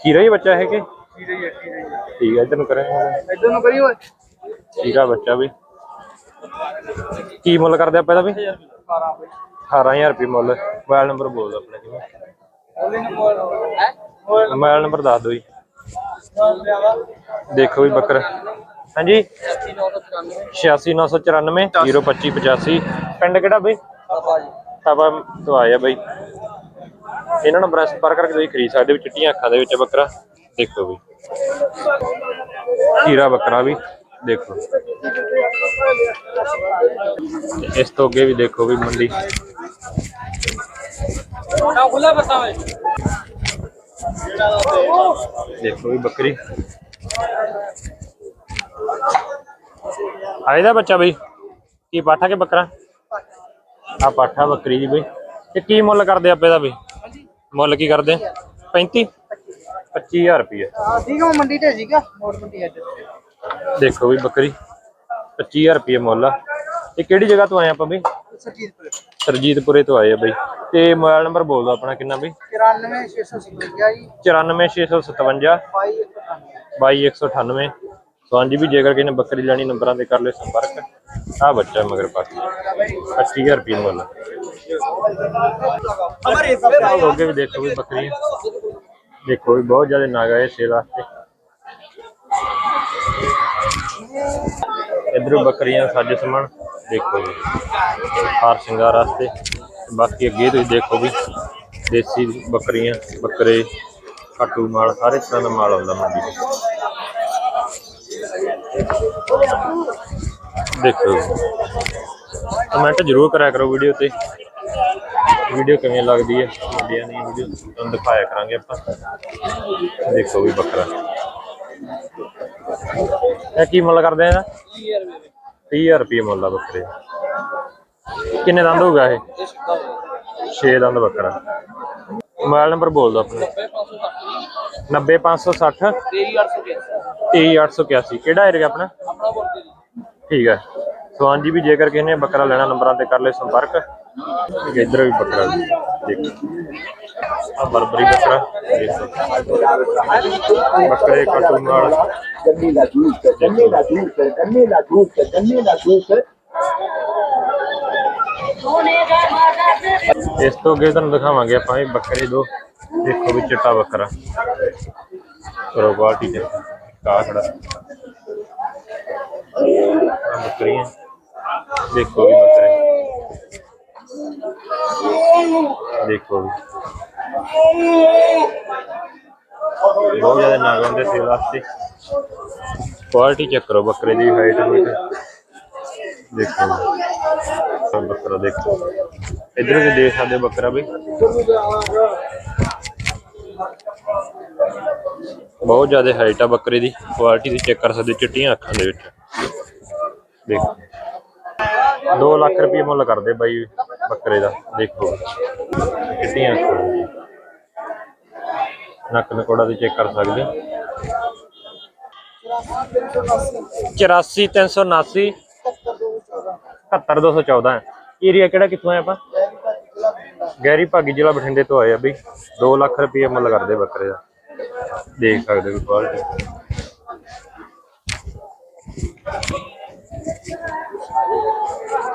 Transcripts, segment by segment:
ਖੀਰਾ ਹੀ ਬੱਚਾ ਹੈ ਕਿ? ਠੀਕ ਹੈ ਜੀ ਠੀਕ ਹੈ ਜੀ ਇੱਧਰ ਨੂੰ ਕਰਾਂਗੇ ਇਧਰ ਨੂੰ ਕਰੀ ਓਏ ਠੀਕ ਆ ਬੱਚਾ ਵੀ। ਕੀ ਮੁੱਲ ਕਰਦੇ ਆਪਾਂ ਇਹਦਾ ਵੀ? 12 ਬਈ 18000 ਰੁਪਏ। ਮੁੱਲ। ਮੋਬਾਈਲ ਨੰਬਰ ਬੋਲ ਦਿਓ ਆਪਣਾ ਕਿਵੇਂ ਮੋਬਾਈਲ ਨੰਬਰ। ਦੱਸ ਦਿਓ ਜੀ। ਦੇਖੋ ਵੀ ਬੱਕਰ। ਹਾਂਜੀ? 8994 86994 02585 ਪਿੰਡ ਕਿਹੜਾ ਬਈ? ਜੀ। ਆਪਾਂ ਤੋਂ ਆਇਆ ਬਈ। ਇਹਨਾਂ ਨੂੰ ਬਰਸ ਪਰ ਕਰਕੇ ਤੁਸੀਂ ਖਰੀਦ ਸਕਦੇ ਹੋ, ਚਿੱਟੀਆਂ ਅੱਖਾਂ ਦੇ ਵਿੱਚ ਬੱਕਰਾ, ਦੇਖੋ ਵੀ। ਹੀਰਾ ਬੱਕਰਾ ਵੀ, ਦੇਖੋ। ਇਸ ਤੋਂ ਅੱਗੇ ਵੀ ਦੇਖੋ ਵੀ ਮੰਡੀ। ਨਾ ਖੁੱਲਾ ਬਤਾ ਦੇਖੋ ਵੀ ਬੱਕਰੀ। ਆਏ ਦਾ ਬੱਚਾ ਬਈ। ਕੀ ਪਾਠਾ ਕੇ ਬੱਕਰਾ? ਆ ਪਾਠਾ ਬੱਕਰੀ ਜੀ ਬਈ। ਤੇ ਕੀ ਮੁੱਲ ਕਰਦੇ ਆਪੇ ਦਾ ਬਈ? ਮੁੱਲ ਕੀ ਕਰਦੇ? 35 25000 ਰੁਪਏ ਹਾਂ ਠੀਕ ਮੈਂ ਮੰਡੀ ਤੇ ਸੀਗਾ ਮੋੜ ਮੰਡੀ ਹੈ ਦੇਖੋ ਵੀ ਬੱਕਰੀ 25000 ਰੁਪਏ ਮੁੱਲ ਆ। ਇਹ ਕਿਹੜੀ ਜਗ੍ਹਾ ਤੋਂ ਆਏ ਆਪਾਂ ਬਈ? ਸੱਚੀ ਸਰਜੀਤਪੁਰੇ ਤੋਂ ਆਏ ਆ ਬਈ। ਤੇ ਮੋਬਾਈਲ ਨੰਬਰ ਬੋਲ ਦਿਓ ਆਪਣਾ ਕਿੰਨਾ ਬਈ? 94657 ਜੀ। 94657 ਬਾਈ 22198 ਸੋ ਹਾਂਜੀ ਵੀ ਜੇਕਰ ਕਿਸੇ ਨੇ ਬੱਕਰੀ ਲੈਣੀ ਨੰਬਰਾਂ ਤੇ ਕਰ ਲਿਓ ਸੰਪਰਕ। ਆ ਬੱਚਾ ਮਗਰ ਪਾਸੇ। 25000 ਰੁਪਏ ਮੁੱਲ। ਅੱਗੇ ਵੀ ਦੇਖੋ ਵੀ ਬੱਕਰੀ। ਦੇਖੋ ਵੀ ਬਹੁਤ ਜ਼ਿਆਦਾ ਨਾਗ ਆਏ ਸੇਲ ਵਾਸਤੇ ਇਧਰੋਂ ਬੱਕਰੀਆਂ ਸੱਜ ਸਮਾਨ। ਦੇਖੋ ਜੀ। ਹਾਰ ਸ਼ਿੰਗਾਰ ਵਾਸਤੇ। ਬਾਕੀ ਅੱਗੇ ਤੁਸੀਂ ਦੇਖੋ ਵੀ ਦੇਸੀ ਬੱਕਰੀਆਂ ਬੱਕਰੇ ਖਾਟੂ ਮਾਲ ਸਾਰੇ ਤਰ੍ਹਾਂ ਦਾ ਮਾਲ ਆਉਂਦਾ ਮੰਡੀ ਦੇਖੋ। ਕਮੈਂਟ ਜ਼ਰੂਰ ਕਰਿਆ ਕਰੋ ਵੀਡੀਓ ਤੇ। ਵੀਡੀਓ ਕਿਵੇਂ ਲੱਗਦੀ ਹੈ? ਮੰਡੀਆਂ ਦੀ ਵੀਡੀਓ ਤੁਹਾਨੂੰ ਦਿਖਾਇਆ ਕਰਾਂਗੇ ਆਪਾਂ। ਦੇਖੋ ਵੀ ਬੱਕਰਾ ਇਹ ਕੀ ਮੁੱਲ ਕਰਦੇ ਆ 30000 ਰੁਪਏ ਮੁੱਲ ਆ ਬੱਕਰੇ ਕਿੰਨੇ ਦੰਦ ਹੋਊਗਾ ਇਹ? 6 ਦੰਦ ਬੱਕਰਾ ਮੋਬਾਈਲ ਨੰਬਰ ਬੋਲ ਦਿਓ ਆਪਣਾ। 90560 23881 ਕਿਹੜਾ ਏਰੀਆ ਆਪਣਾ? ਠੀਕ ਹੈ। ਸਵਾਨ ਜੀ ਵੀ ਜੇਕਰ ਕਿਸੇ ਨੇ ਬੱਕਰਾ ਲੈਣਾ ਨੰਬਰਾਂ ਤੇ ਕਰ ਲੈ ਸੰਪਰਕ। ਠੀਕ ਹੈ ਇਧਰ ਵੀ ਬੱਕਰਾ ਦੇਖੋ। ਆ ਬਰਬਰੀ ਬੱਕਰਾ। ਦੇਖੋ। ਬੱਕਰੇ ਕਟੂਨ ਵਾਲਾ ਗੰਨੇ ਦਾ ਜੂਸ ਗੰਨੇ ਦਾ ਜੂਸ ਗੰਨੇ ਦਾ ਜੂਸ ਗੰਨੇ ਦਾ ਜੂਸ ਇਸ ਤੋਂ ਅੱਗੇ ਤੁਹਾਨੂੰ ਦਿਖਾਵਾਂਗੇ ਆਪਾਂ ਇਹ ਬੱਕਰੇ ਦੋ। ਦੇਖੋ ਵੀ ਚਿੱਟਾ ਬੱਕਰਾ। ਕਰੋ ਬਾਲਟੀ ਤੇ ਕਾ ਖੜਾ? ਬੱਕਰੀਆਂ ਦੇਖੋ ਵੀ ਬੱਕਰੇ। ਦੇਖੋ ਵੀ। ਬਹੁਤ ਜ਼ਿਆਦਾ ਨਾਗ ਹੁੰਦੇ ਸੇਲ ਵਾਸਤੇ। ਕੁਆਲਿਟੀ ਚੈੱਕ ਕਰੋ ਬੱਕਰੇ ਦੀ ਹਾਈਟ weight ਦੇਖੋ ਬੱਕਰਾ ਦੇਖੋ। ਇਧਰ ਵੀ ਦੇਖ ਸਕਦੇ ਬੱਕਰਾ ਵੀ। ਬਹੁਤ ਜ਼ਿਆਦਾ ਹਾਈਟ ਆ ਬੱਕਰੇ ਦੀ ਕੁਆਲਿਟੀ ਦੀ ਚੈੱਕ ਕਰ ਸਕਦੇ, ਚਿੱਟੀਆਂ ਅੱਖਾਂ ਦੇ ਵਿੱਚ। ਦੇਖੋ। 2 ਲੱਖ ਰੁਪਏ ਮੁੱਲ ਕਰਦੇ ਬਾਈ ਬੱਕਰੇ ਦਾ, ਦੇਖੋ। ਚਿੱਟੀਆਂ ਅੱਖਾਂ। ਨੱਕ ਨਕੋੜਾ ਦੀ ਚੈੱਕ ਕਰ ਸਕਦੇ। ਹੋ 84379 70214 ਏਰੀਆ ਕਿਹੜਾ, ਕਿੱਥੋਂ ਆਇਆ ਆਪਾਂ? ਗਹਿਰੀ ਭਾਗੀ ਜ਼ਿਲ੍ਹਾ ਬਠਿੰਡੇ ਤੋਂ ਆਏ ਆ ਬਈ 2 ਲੱਖ ਰੁਪਏ ਮੁੱਲ ਕਰਦੇ ਬੱਕਰੇ ਦਾ। ਦੇਖ ਸਕਦੇ ਹੋ ਕੁਆਲਿਟੀ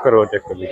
ਕਰੋ ਚੈੱਕ ਵੀ